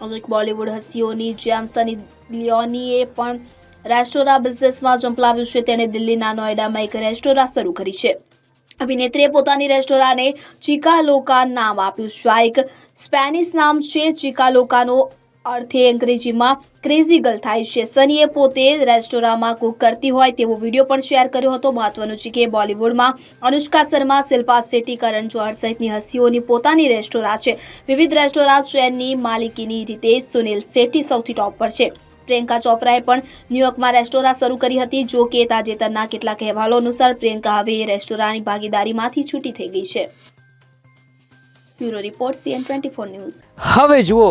અનેક બોલિવૂડ હસ્તીઓની જેમ સની લિયોનીએ પણ રેસ્ટોરાં બિઝનેસમાં ઝંપલાવ્યું છે. તેણે દિલ્હીના નોઈડામાં એક રેસ્ટોરાં શરૂ કરી છે. અભિનેત્રીએ પોતાની રેસ્ટોરાંને ચિકાલોકા નામ આપ્યું છે. આ એક સ્પેનિશ નામ છે. ચિકા લોકાનો અર્થ અંગ્રેજીમાં ક્રેઝી ગર્લ થાય છે. સનીએ પોતે રેસ્ટોરાંમાં કુક કરતી હોય તેવો વીડિયો પણ શેર કર્યો હતો. મહત્વનું છે કે બોલિવૂડમાં અનુષ્કા શર્મા, શિલ્પા શેટ્ટી, કરણ જોહર સહિતની હસ્તીઓની પોતાની રેસ્ટોરાં છે. વિવિધ રેસ્ટોરાં ચેનની માલિકીની રીતે સુનિલ શેટ્ટી સૌથી ટોપ પર છે. પ્રિયંકા ચોપરાએ પણ ન્યુયોર્કમાં રેસ્ટોરાં શરૂ કરી હતી. જો કે તાજેતરના કેટલાક અહેવાલો અનુસાર પ્રિયંકા હવે એ રેસ્ટોરાંની ભાગીદારીમાંથી છૂટી થઈ ગઈ છે. Bureau report CN twenty news. હવે જુઓ